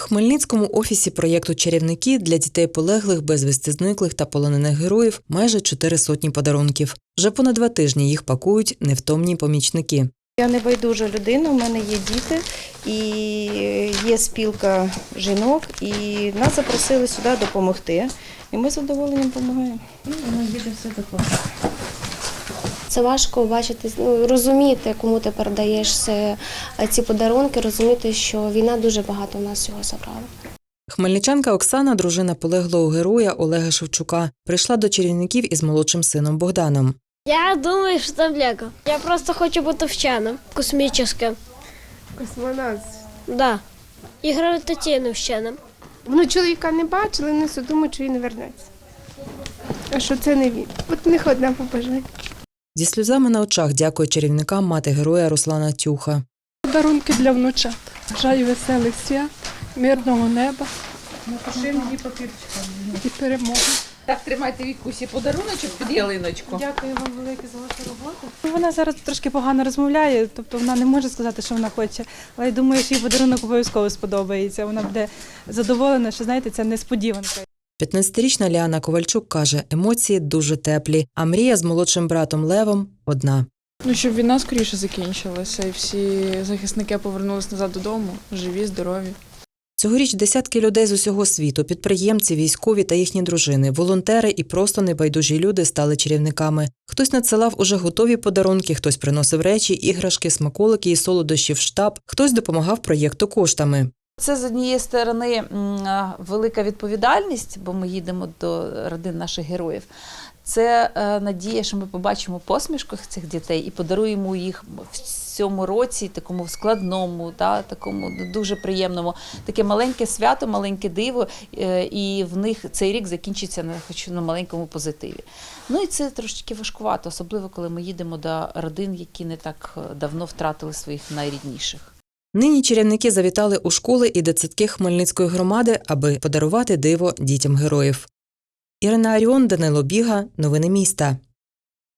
В Хмельницькому офісі проєкту Чарівники для дітей полеглих, безвісти зниклих та полонених героїв майже чотири сотні подарунків. Вже понад два тижні їх пакують невтомні помічники. Я не байдужа людина, у мене є діти і є спілка жінок, і нас запросили сюди допомогти. І ми з задоволенням допомагаємо. І воно їде все до Це важко бачити, ну, розуміти, кому ти передаєш ці подарунки, розуміти, що війна дуже багато в нас цього забрала. Хмельничанка Оксана, дружина полеглого героя Олега Шевчука, прийшла до чарівників із молодшим сином Богданом. Я думаю, що там Лего. Я просто хочу бути вченим, космічним. Космонавт. Да. І гравітаційним вченим. Ну, чоловіка не бачили, не думають, що він вернеться. А що це не він? От в них одне побажання. Зі сльозами на очах дякує чарівникам мати героя Руслана Тюха. Подарунки для внучат. Бажаю веселих свят, мирного неба і перемоги. Так, тримайте Вікусі подаруночок під ялиночку. Дякую вам велике за вашу роботу. Вона зараз трошки погано розмовляє, тобто вона не може сказати, що вона хоче. Але я думаю, що їй подарунок обов'язково сподобається. Вона буде задоволена, що знаєте, це несподіванка. 15-річна Ліана Ковальчук каже, емоції дуже теплі, а мрія з молодшим братом Левом одна. Ну, щоб війна скоріше закінчилася, і всі захисники повернулися назад додому, живі, здорові. Цьогоріч десятки людей з усього світу, підприємці, військові та їхні дружини, волонтери і просто небайдужі люди стали чарівниками. Хтось надсилав уже готові подарунки, хтось приносив речі, іграшки, смаколики і солодощі в штаб, хтось допомагав проєкту коштами. Це з однієї сторони велика відповідальність, бо ми їдемо до родин наших героїв. Це е, надія, що ми побачимо посмішку цих дітей і подаруємо їх в цьому році, такому складному, та, такому дуже приємному, таке маленьке свято, маленьке диво, е, і в них цей рік закінчиться на хоч на маленькому позитиві. Ну і це трошки важкувато, особливо коли ми їдемо до родин, які не так е, давно втратили своїх найрідніших. Нині чарівники завітали у школи і дитсадки Хмельницької громади, аби подарувати диво дітям героїв. Ірина Аріон, Данило Біга, новини міста.